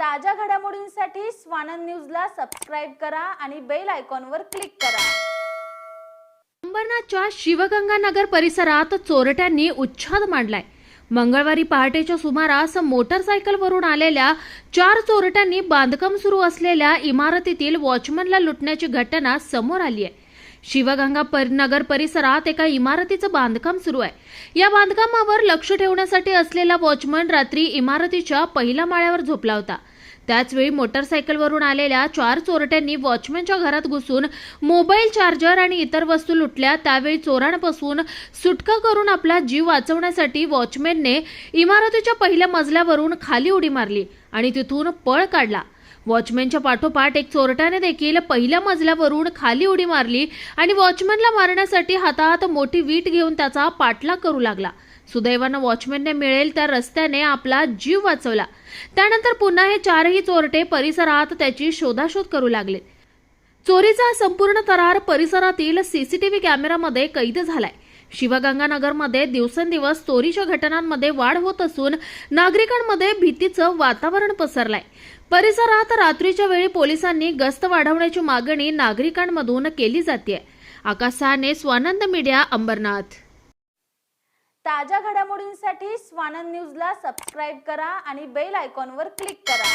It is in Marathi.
ताज्या घडामोडींसाठी स्वानंद न्यूजला सबस्क्राईब करा आणि बेल आयकॉनवर क्लिक करा. अंबरनाथच्या शिवगंगा नगर परिसरात चोरट्यांनी उच्छाद मांडलाय. मंगळवारी पहाटेच्या सुमारास मोटरसायकलवरून आलेल्या चार चोरट्यांनी बांधकाम सुरू असलेल्या इमारतीतील वॉचमनला लुटण्याची घटना समोर आली आहे. शिवगंगा पर- नगर परिसरात एका इमारतीचं बांधकाम सुरू आहे. या बांधकामावर लक्ष ठेवण्यासाठी असलेला वॉचमन रात्री इमारतीच्या पहिल्या माळ्यावर झोपला होता. त्याचवेळी मोटरसायकलवरून आलेल्या चार चोरट्यांनी वॉचमॅनच्या घरात घुसून मोबाईल चार्जर आणि इतर वस्तू लुटल्या. त्यावेळी चोरांपासून सुटका करून आपला जीव वाचवण्यासाठी वॉचमॅनने इमारतीच्या पहिल्या मजल्यावरून खाली उडी मारली आणि तिथून पळ काढला. वॉचमॅनच्या पाठोपाठ एक चोरट्याने देखील पहिल्या मजल्यावरून खाली उडी मारली आणि वॉचमॅनला मारण्यासाठी हातात मोठी वीट घेऊन त्याचा पाठलाग करू लागला. सुदैवानं वॉचमॅनने मिळेल त्या रस्त्याने आपला जीव वाचवला. त्यानंतर पुन्हा हे चारही चोरटे परिसरात त्याची शोधाशोध करू लागले. चोरीचा संपूर्ण तरार परिसरातील सीसीटीव्ही कॅमेरामध्ये कैद झालाय. शिवगंगानगरमध्ये दिवसेंदिवस चोरीच्या घटनांमध्ये वाढ होत असून नागरिकांमध्ये भीतीचं वातावरण पसरलंय. परिसरात रात्रीच्या वेळी पोलिसांनी गस्त वाढवण्याची मागणी नागरिकांमधून केली जाते आकाश सहाने स्वानंद मीडिया अंबरनाथ. ताज्या घडामोडींसाठी स्वानंद न्यूजला सबस्क्राईब करा आणि बेल आयकॉनवर क्लिक करा.